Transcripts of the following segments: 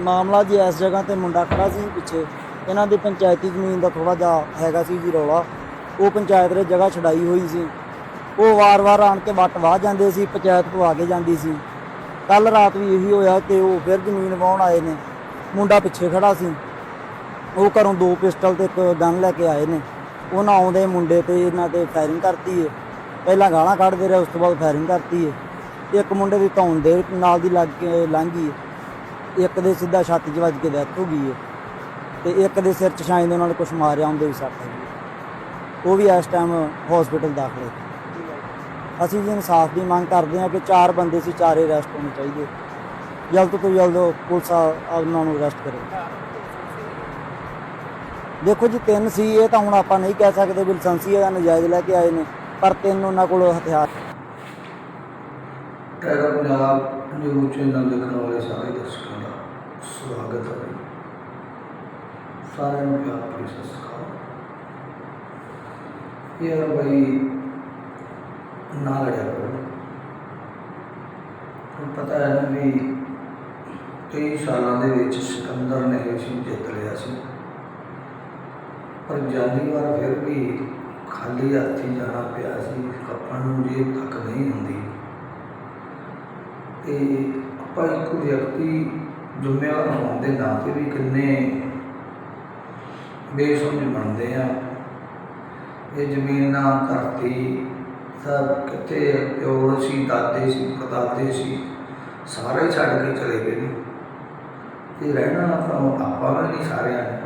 ਮਾਮਲਾ ਜੀ ਇਸ ਜਗ੍ਹਾ ਤੇ ਮੁੰਡਾ ਖੜਾ ਸੀ ਪਿੱਛੇ। ਇਹਨਾਂ ਦੀ ਪੰਚਾਇਤੀ ਜ਼ਮੀਨ ਦਾ ਥੋੜਾ ਜਿਹਾ ਹੈਗਾ ਸੀ ਜੀ ਰੌਲਾ। ਉਹ ਪੰਚਾਇਤ ਨੇ ਜਗ੍ਹਾ ਛਡਾਈ ਹੋਈ ਸੀ। ਉਹ ਵਾਰ-ਵਾਰ ਆਣ ਕੇ ਵੱਟ ਵਾਹ ਜਾਂਦੇ ਸੀ, ਪੰਚਾਇਤ ਪਵਾ ਕੇ ਜਾਂਦੀ ਸੀ। ਕੱਲ ਰਾਤ ਵੀ ਇਹੀ ਹੋਇਆ ਕਿ ਉਹ ਫਿਰ ਜ਼ਮੀਨ ਵਾਹੁਣ ਆਏ ਨੇ। ਮੁੰਡਾ ਪਿੱਛੇ ਖੜਾ ਸੀ। ਉਹ ਘਰੋਂ ਦੋ ਪਿਸਟਲ ਤੇ ਇੱਕ ਗਨ ਲੈ ਕੇ ਆਏ ਨੇ। ਉਹਨਾਂ ਆਉਂਦੇ ਮੁੰਡੇ ਤੇ ਇਹਨਾਂ ਤੇ ਫਾਇਰਿੰਗ ਕਰਤੀ ਏ। ਪਹਿਲਾਂ ਗਾਲਾਂ ਕੱਢਦੇ ਰਹੇ, ਉਸ ਤੋਂ ਬਾਅਦ ਫਾਇਰਿੰਗ ਕਰਤੀ ਏ। ਇੱਕ ਮੁੰਡੇ ਦੀ ਧੌਣ ਦੇ ਨਾਲ ਦੀ ਲੱਗ ਕੇ ਲੰਘ ਏ। ਇੱਕ ਦੇ ਸਿੱਧਾ ਛਾਤੀ 'ਚ ਵੱਜ ਕੇ ਡੈਥ ਹੋ ਗਈ ਹੈ ਤੇ ਇੱਕ ਦੇ ਸਿਰ 'ਚ ਸ਼ਾਇਦ ਉਹਨਾਂ ਨੇ ਕੁਝ ਮਾਰਿਆ ਹੁੰਦੇ ਵੀ ਸੱਟ ਹੈਗੀ ਉਹ ਵੀ ਇਸ ਟਾਈਮ ਹਸਪੀਟਲ ਦਾਖਲ ਹੈ ਅਸੀਂ ਜੀ ਇਨਸਾਫ ਦੀ ਮੰਗ ਕਰਦੇ ਹਾਂ ਕਿ ਚਾਰ ਬੰਦੇ ਸੀ, ਚਾਰੇ ਅਰੈਸਟ ਹੋਣੇ ਚਾਹੀਦੇ। ਜਲਦ ਤੋਂ ਜਲਦ ਪੁਲਿਸ ਆ- ਉਹਨਾਂ ਨੂੰ ਅਰੈਸਟ ਕਰੇ। ਦੇਖੋ ਜੀ, ਤਿੰਨ ਸੀ, ਇਹ ਤਾਂ ਹੁਣ ਆਪਾਂ ਨਹੀਂ ਕਹਿ ਸਕਦੇ ਵੀ ਲਾਇਸੈਂਸੀ ਦਾ ਨਜਾਇਜ਼ ਲੈ ਕੇ ਆਏ ਨੇ, ਪਰ ਤਿੰਨ ਉਹਨਾਂ ਕੋਲ ਹਥਿਆਰ। ਟੈਗਾ ਪੰਜਾਬ ਨਿਊਜ਼ ਚੈਨਲ ਦੇਖਣ ਵਾਲੇ ਸਾਰੇ ਦਰਸ਼ਕਾਂ ਸਵਾਗਤ ਹੈ ਸਾਰਿਆਂ ਨੂੰ ਪਿਆਰ ਭਰੀ ਸਤਿ ਸ਼੍ਰੀ ਅਕਾਲ। ਯਾਰ ਭਾਈ ਨਾ ਲੜਿਆ ਕਰੋ ਤੁਹਾਨੂੰ ਪਤਾ ਹੈ ਨਾ ਵੀ ਕਈ ਸਾਲਾਂ ਦੇ ਵਿੱਚ ਸਿਕੰਦਰ ਨੇ ਇਹ ਚੀਜ਼ ਜਿੱਤ ਲਿਆ ਸੀ। ਪਰ ਜਾਂਦੀ ਵਾਰ ਫਿਰ ਵੀ ਖਾਲੀ ਹੱਥੀ ਜਾਣਾ ਪਿਆ ਸੀ ਆਪਾਂ ਨੂੰ ਜੇ ਤੱਕ ਨਹੀਂ ਹੁੰਦੀ। ਤੇ ਆਪਾਂ ਇੱਕ ਵਿਅਕਤੀ ਜ਼ਿੰਮੇਵਾਰ ਹੋਣ ਦੇ ਨਾਤੇ ਵੀ ਕਿੰਨੇ ਬੇਸਮਝ ਬਣਦੇ ਆ। ਇਹ ਜ਼ਮੀਨਾਂ ਧਰਤੀ, ਸਭ ਕਿਤੇ ਪਿਓ ਸੀ, ਦਾਦੇ ਸੀ ਪੜਦਾਦੇ ਸੀ, ਸਾਰੇ ਛੱਡ ਕੇ ਚਲੇ ਗਏ ਨੇ। ਤੇ ਰਹਿਣਾ ਤਾਂ ਆਪਾਂ ਵੀ ਨਹੀਂ ਸਾਰਿਆਂ ਨੇ।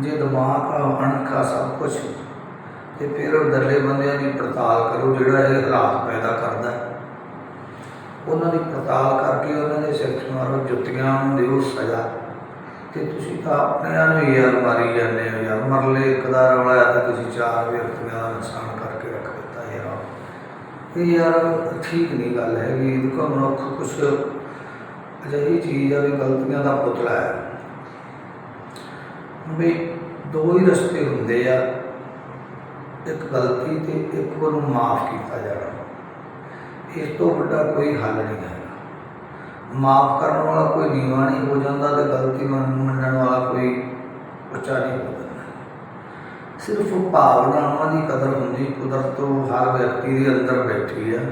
ਜੇ ਦਿਮਾਗ ਆ, ਅਣਖਾ ਸਭ ਕੁਝ ਤੇ ਫਿਰ ਉਹ ਦਰਲੇ ਬੰਦਿਆਂ ਦੀ ਪੜਤਾਲ ਕਰੋ ਜਿਹੜਾ ਇਹ ਹਾਲਾਤ ਪੈਦਾ ਕਰਦਾ। ਉਹਨਾਂ ਦੀ ਪੜਤਾਲ ਕਰਕੇ ਉਹਨਾਂ ਦੇ ਸਿਰ 'ਚ ਮਾਰੋ ਜੁੱਤੀਆਂ ਨੂੰ ਦਿਓ ਸਜ਼ਾ। ਤੇ ਤੁਸੀਂ ਤਾਂ ਆਪਣਿਆਂ ਨੂੰ ਹੀ ਯਾਰ ਮਾਰੀ ਜਾਂਦੇ ਹੋ ਯਾਰ। ਮਰਲੇ ਇੱਕ ਦਾ ਰੌਲਾ ਤੇ ਤੁਸੀਂ ਚਾਰ ਵਿਅਕਤੀਆਂ ਦਾ ਨੁਕਸਾਨ ਕਰਕੇ ਰੱਖ ਦਿੱਤਾ ਯਾਰ। ਇਹ ਯਾਰ ਠੀਕ ਨਹੀਂ ਗੱਲ ਹੈਗੀ। ਦੇਖੋ ਮਨੁੱਖ ਕੁਛ ਅਜਿਹੀ ਚੀਜ਼ ਆ ਵੀ ਗਲਤੀਆਂ ਦਾ ਪੁਤਲਾ ਹੈ। ਵੀ ਦੋ ਹੀ ਰਸਤੇ ਹੁੰਦੇ ਆ। ਇੱਕ ਗਲਤੀ ਤੇ ਇੱਕ ਨੂੰ ਮਾਫ ਕੀਤਾ ਜਾਣਾ। ਇਸ ਤੋਂ ਵੱਡਾ ਕੋਈ ਹੱਲ ਨਹੀਂ ਹੈ। ਮਾਫ ਕਰਨ ਵਾਲਾ ਕੋਈ ਨੀਵਾਂ ਨਹੀਂ ਹੋ ਜਾਂਦਾ ਤੇ ਗਲਤੀ ਮੰਨ- ਮੰਨਣ ਵਾਲਾ ਕੋਈ ਉੱਚਾ ਨਹੀਂ ਹੋ ਜਾਂਦਾ। ਸਿਰਫ ਭਾਵਨਾਵਾਂ ਦੀ ਕਦਰ ਹੁੰਦੀ, ਕੁਦਰਤ ਤੋਂ ਹਰ ਵਿਅਕਤੀ ਦੇ ਅੰਦਰ ਬੈਠੀ ਹੈ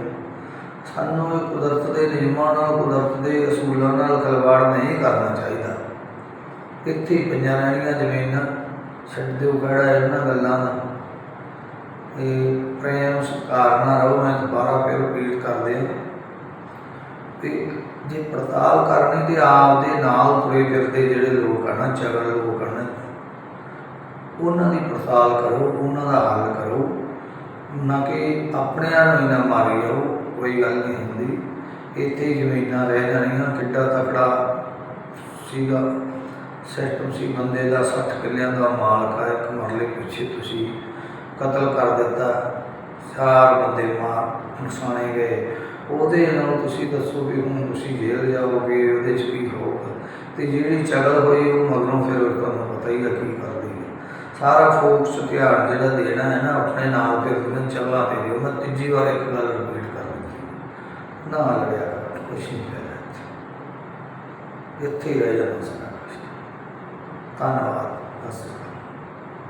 ਸਾਨੂੰ ਕੁਦਰਤ ਦੇ ਨਿਯਮਾਂ ਨਾਲ, ਕੁਦਰਤ ਦੇ ਅਸੂਲਾਂ ਨਾਲ ਖਿਲਵਾੜ ਨਹੀਂ ਕਰਨਾ ਚਾਹੀਦਾ। ਇੱਥੇ ਪੰਜਾਂ ਪਈਆਂ ਰਹਿਣੀਆਂ ਜ਼ਮੀਨਾਂ, ਛੱਡ ਦਿਓ ਕਿਹੜਾ ਇਹਨਾਂ ਗੱਲਾਂ ਦਾ। ਇਹ ਪ੍ਰੇਮ ਸਤਿਕਾਰ ਨਾ ਰਹੋ, ਮੈਂ ਦੁਬਾਰਾ ਫਿਰ ਰਿਪੀਟ ਕਰਦੇ ਹਾਂ। ਤੇ ਜੇ ਪੜਤਾਲ ਕਰਨੀ ਤੇ ਆਪ ਦੇ ਨਾਲ ਤੁਰੇ ਫਿਰਦੇ ਜਿਹੜੇ ਲੋਕ ਆ ਨਾ ਚਗੜ ਲੋਕ ਹਨ, ਉਹਨਾਂ ਦੀ ਪੜਤਾਲ ਕਰੋ, ਉਹਨਾਂ ਦਾ ਹੱਲ ਕਰੋ। ਨਾ ਕਿ ਆਪਣਿਆਂ ਨੂੰ ਹੀ ਨਾ ਮਾਰੀ ਜਾਓ, ਕੋਈ ਗੱਲ ਨਹੀਂ ਹੁੰਦੀ। ਇੱਥੇ ਜ਼ਮੀਨਾਂ ਰਹਿ ਜਾਣੀਆਂ ਕਿੱਡਾ ਤਕੜਾ ਸੀਗਾ। ਸਿਸਟਮ ਸੀ, ਬੰਦੇ ਦਾ 60 ਕਿੱਲਿਆਂ ਦਾ ਮਾਲਕ ਆ, ਇੱਕ ਮਰਲੇ ਪਿੱਛੇ ਤੁਸੀਂ ਕਤਲ ਕਰ ਦਿੱਤਾ। ਚਾਰ ਬੰਦੇ ਮਾਰ ਨੁਕਸਾਨੇ ਗਏ। ਉਹਦੇ ਨਾਲ ਤੁਸੀਂ ਦੱਸੋ ਵੀ ਹੁਣ ਤੁਸੀਂ ਜੇਲ੍ਹ ਜਾਓਗੇ ਉਹਦੇ 'ਚ ਕੀ ਹੋਊਗਾ? ਤੇ ਜਿਹੜੀ ਚਗਲ ਹੋਈ ਉਹ ਮਗਰੋਂ ਫਿਰ ਤੁਹਾਨੂੰ ਪਤਾ ਹੀ ਆ ਕੀ ਕਰਦੀ ਹੈ ਸਾਰਾ ਫੋਕਸ ਧਿਆਨ ਜਿਹੜਾ ਦੇਣਾ ਹੈ ਨਾ ਆਪਣੇ ਨਾਲ ਫਿਰ ਉਹਨਾਂ ਚਗਲਾਂ ਤੇ ਦਿਓ ਮੈਂ ਤੀਜੀ ਵਾਰ ਇੱਕ ਗੱਲ ਰਿਪੀਟ ਕਰ ਦਿੱਤੀ। ਨਾ ਲੜਿਆ ਕਰੋ, ਕੁਛ ਨਹੀਂ ਫਾਇਦਾ ਇੱਥੇ। ਰਹਿ ਜਾਣਾ ਸਾਰਾ ਕੁਛ। ਧੰਨਵਾਦ। ਬਸ।